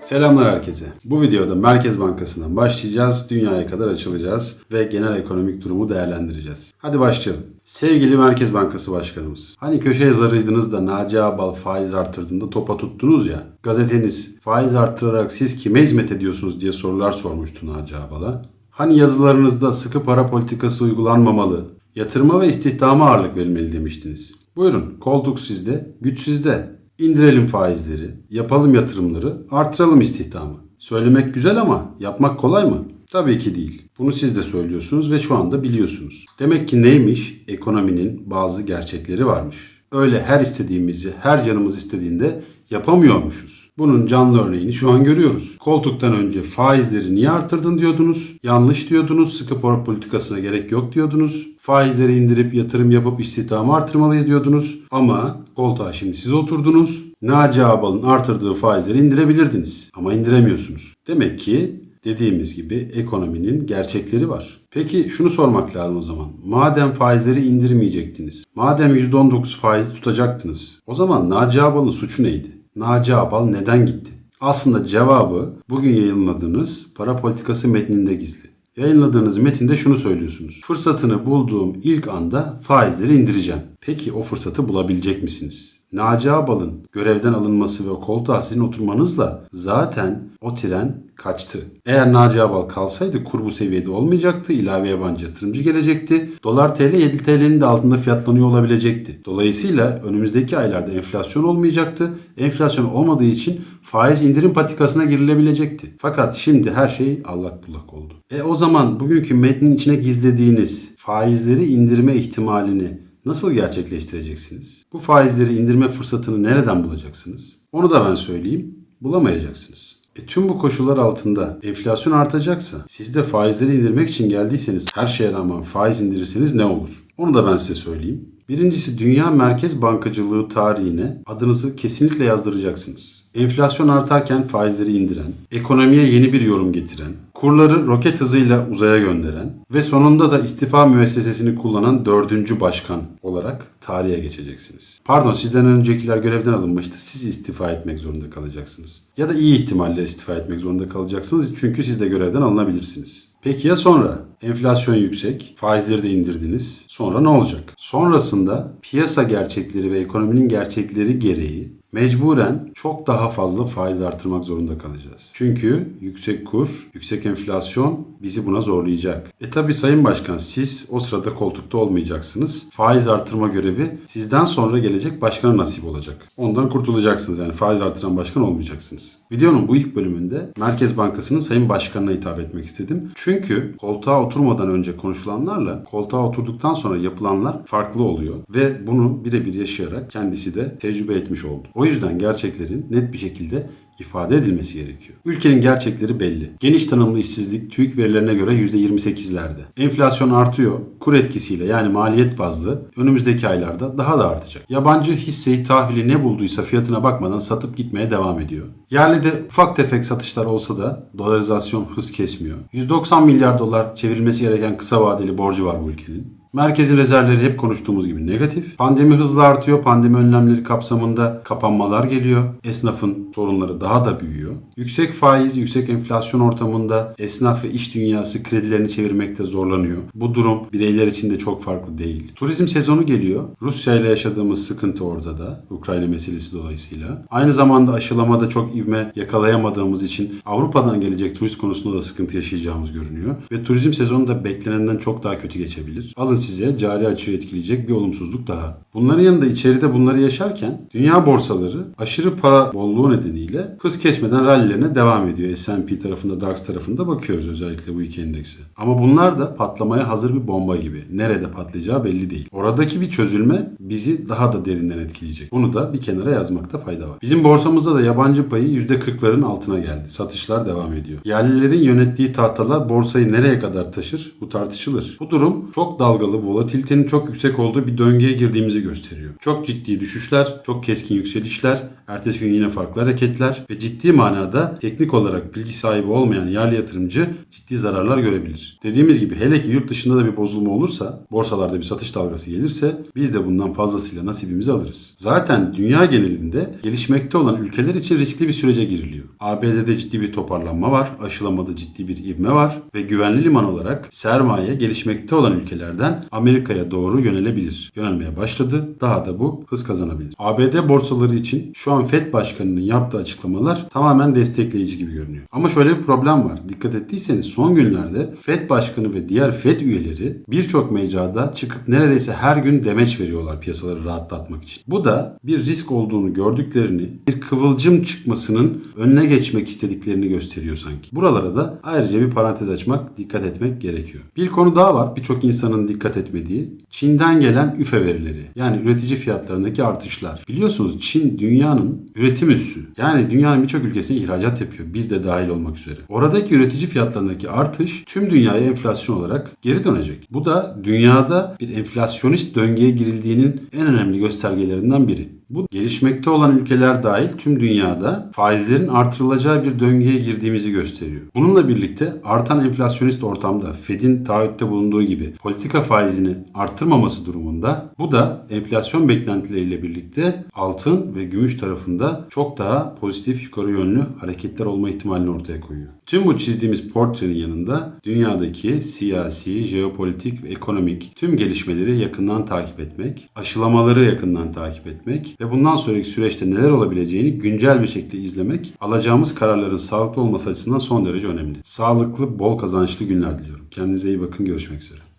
Selamlar herkese. Bu videoda Merkez Bankası'ndan başlayacağız, dünyaya kadar açılacağız ve genel ekonomik durumu değerlendireceğiz. Hadi başlayalım. Sevgili Merkez Bankası Başkanımız, hani köşe yazarıydınız da Naci Ağbal faiz arttırdığında topa tuttunuz ya, gazeteniz faiz arttırarak siz kime hizmet ediyorsunuz diye sorular sormuştu Naci Ağbal'a. Hani yazılarınızda sıkı para politikası uygulanmamalı, yatırıma ve istihdama ağırlık verilmeli demiştiniz. Buyurun, koltuk sizde, güç sizde. İndirelim faizleri, yapalım yatırımları, artıralım istihdamı. Söylemek güzel ama yapmak kolay mı? Tabii ki değil. Bunu siz de söylüyorsunuz ve şu anda biliyorsunuz. Demek ki neymiş? Ekonominin bazı gerçekleri varmış. Öyle her istediğimizi, her canımız istediğinde yapamıyormuşuz. Bunun canlı örneğini şu an görüyoruz. Koltuktan önce faizleri niye artırdın diyordunuz. Yanlış diyordunuz. Sıkı para politikasına gerek yok diyordunuz. Faizleri indirip yatırım yapıp istihdamı artırmalıyız diyordunuz. Ama koltuğa şimdi siz oturdunuz. Naci Ağbal'ın artırdığı faizleri indirebilirdiniz. Ama indiremiyorsunuz. Demek ki dediğimiz gibi ekonominin gerçekleri var. Peki şunu sormak lazım o zaman. Madem faizleri indirmeyecektiniz, madem %19 faizi tutacaktınız, o zaman Naci Ağbal'ın suçu neydi? Naci Ağbal neden gitti? Aslında cevabı bugün yayınladığınız para politikası metninde gizli. Yayınladığınız metinde şunu söylüyorsunuz. Fırsatını bulduğum ilk anda faizleri indireceğim. Peki o fırsatı bulabilecek misiniz? Naci Ağbal'ın görevden alınması ve koltuğa sizin oturmanızla zaten o tren kaçtı. Eğer Naci Ağbal kalsaydı kur bu seviyede olmayacaktı. ilave yabancı yatırımcı gelecekti. Dolar TL 7 TL'nin de altında fiyatlanıyor olabilecekti. Dolayısıyla önümüzdeki aylarda enflasyon olmayacaktı. Enflasyon olmadığı için faiz indirim patikasına girilebilecekti. Fakat şimdi her şey allak bullak oldu. E o zaman bugünkü metnin içine gizlediğiniz faizleri indirme ihtimalini nasıl gerçekleştireceksiniz? Bu faizleri indirme fırsatını nereden bulacaksınız? Onu da ben söyleyeyim. Bulamayacaksınız. E tüm bu koşullar altında enflasyon artacaksa siz de faizleri indirmek için geldiyseniz her şeye rağmen faiz indirirseniz ne olur? Onu da ben size söyleyeyim. Birincisi Dünya Merkez Bankacılığı tarihine adınızı kesinlikle yazdıracaksınız. Enflasyon artarken faizleri indiren, ekonomiye yeni bir yorum getiren, kurları roket hızıyla uzaya gönderen ve sonunda da istifa müessesesini kullanan dördüncü başkan olarak tarihe geçeceksiniz. Pardon sizden öncekiler görevden alınmıştı. Siz istifa etmek zorunda kalacaksınız. Ya da iyi ihtimalle istifa etmek zorunda kalacaksınız çünkü siz de görevden alınabilirsiniz. Peki ya sonra? Enflasyon yüksek, faizleri de indirdiniz. Sonra ne olacak? Sonrasında piyasa gerçekleri ve ekonominin gerçekleri gereği mecburen çok daha fazla faiz artırmak zorunda kalacağız. Çünkü yüksek kur, yüksek enflasyon bizi buna zorlayacak. E tabi Sayın Başkan siz o sırada koltukta olmayacaksınız. Faiz artırma görevi sizden sonra gelecek başkana nasip olacak. Ondan kurtulacaksınız yani faiz artıran başkan olmayacaksınız. Videonun bu ilk bölümünde Merkez Bankası'nın Sayın Başkanı'na hitap etmek istedim. Çünkü koltuğa oturmadan önce konuşulanlarla koltuğa oturduktan sonra yapılanlar farklı oluyor. Ve bunu birebir yaşayarak kendisi de tecrübe etmiş oldu. O yüzden gerçeklerin net bir şekilde ifade edilmesi gerekiyor. Ülkenin gerçekleri belli. Geniş tanımlı işsizlik TÜİK verilerine göre %28'lerde. Enflasyon artıyor. Kur etkisiyle yani maliyet bazlı önümüzdeki aylarda daha da artacak. Yabancı hisseyi tahvili ne bulduysa fiyatına bakmadan satıp gitmeye devam ediyor. Yerli de ufak tefek satışlar olsa da dolarizasyon hız kesmiyor. 190 milyar dolar çevrilmesi gereken kısa vadeli borcu var bu ülkenin. Merkezin rezervleri hep konuştuğumuz gibi negatif. Pandemi hızla artıyor. Pandemi önlemleri kapsamında kapanmalar geliyor. Esnafın sorunları daha da büyüyor. Yüksek faiz, yüksek enflasyon ortamında esnaf ve iş dünyası kredilerini çevirmekte zorlanıyor. Bu durum bireyler için de çok farklı değil. Turizm sezonu geliyor. Rusya ile yaşadığımız sıkıntı orada da. Ukrayna meselesi dolayısıyla. Aynı zamanda aşılamada çok ivme yakalayamadığımız için Avrupa'dan gelecek turist konusunda da sıkıntı yaşayacağımız görünüyor. Ve turizm sezonu da beklenenden çok daha kötü geçebilir. Alın size cari açığı etkileyecek bir olumsuzluk daha. Bunların yanında içeride bunları yaşarken dünya borsaları aşırı para bolluğu nedeniyle hız kesmeden rallilerine devam ediyor. S&P tarafında, DAX tarafında bakıyoruz özellikle bu iki endeksi. Ama bunlar da patlamaya hazır bir bomba gibi. Nerede patlayacağı belli değil. Oradaki bir çözülme bizi daha da derinden etkileyecek. Bunu da bir kenara yazmakta fayda var. Bizim borsamızda da yabancı payı %40'ların altına geldi. Satışlar devam ediyor. Yerlilerin yönettiği tahtalar borsayı nereye kadar taşır? Bu tartışılır. Bu durum çok dalgalı dalgalı, volatilitenin çok yüksek olduğu bir döngüye girdiğimizi gösteriyor. Çok ciddi düşüşler, çok keskin yükselişler, ertesi gün yine farklı hareketler ve ciddi manada teknik olarak bilgi sahibi olmayan yerli yatırımcı ciddi zararlar görebilir. Dediğimiz gibi hele ki yurt dışında da bir bozulma olursa, borsalarda bir satış dalgası gelirse biz de bundan fazlasıyla nasibimizi alırız. Zaten dünya genelinde gelişmekte olan ülkeler için riskli bir sürece giriliyor. ABD'de ciddi bir toparlanma var, aşılamada ciddi bir ivme var ve güvenli liman olarak sermaye gelişmekte olan ülkelerden Amerika'ya doğru yönelebilir. Yönelmeye başladı. Daha da bu hız kazanabilir. ABD borsaları için şu an FED Başkanı'nın yaptığı açıklamalar tamamen destekleyici gibi görünüyor. Ama şöyle bir problem var. Dikkat ettiyseniz son günlerde FED Başkanı ve diğer FED üyeleri birçok mecrada çıkıp neredeyse her gün demeç veriyorlar piyasaları rahatlatmak için. Bu da bir risk olduğunu gördüklerini, bir kıvılcım çıkmasının önüne geçmek istediklerini gösteriyor sanki. Buralara da ayrıca bir parantez açmak, dikkat etmek gerekiyor. Bir konu daha var birçok insanın dikkat etmediği. Çin'den gelen üfe verileri. Yani üretici fiyatlarındaki artışlar. Biliyorsunuz Çin dünyanın üretim üssü. Yani dünyanın birçok ülkesine ihracat yapıyor. Biz de dahil olmak üzere. Oradaki üretici fiyatlarındaki artış tüm dünyaya enflasyon olarak geri dönecek. Bu da dünyada bir enflasyonist döngüye girildiğinin en önemli göstergelerinden biri. Bu gelişmekte olan ülkeler dahil tüm dünyada faizlerin artırılacağı bir döngüye girdiğimizi gösteriyor. Bununla birlikte artan enflasyonist ortamda Fed'in taahhütte bulunduğu gibi politika faizini arttırmaması durumunda bu da enflasyon beklentileriyle birlikte altın ve gümüş tarafında çok daha pozitif yukarı yönlü hareketler olma ihtimalini ortaya koyuyor. Tüm bu çizdiğimiz portrenin yanında dünyadaki siyasi, jeopolitik ve ekonomik tüm gelişmeleri yakından takip etmek, aşılamaları yakından takip etmek ve bundan sonraki süreçte neler olabileceğini güncel bir şekilde izlemek alacağımız kararların sağlıklı olması açısından son derece önemli. Sağlıklı, bol kazançlı günler diliyorum. Kendinize iyi bakın. Görüşmek üzere.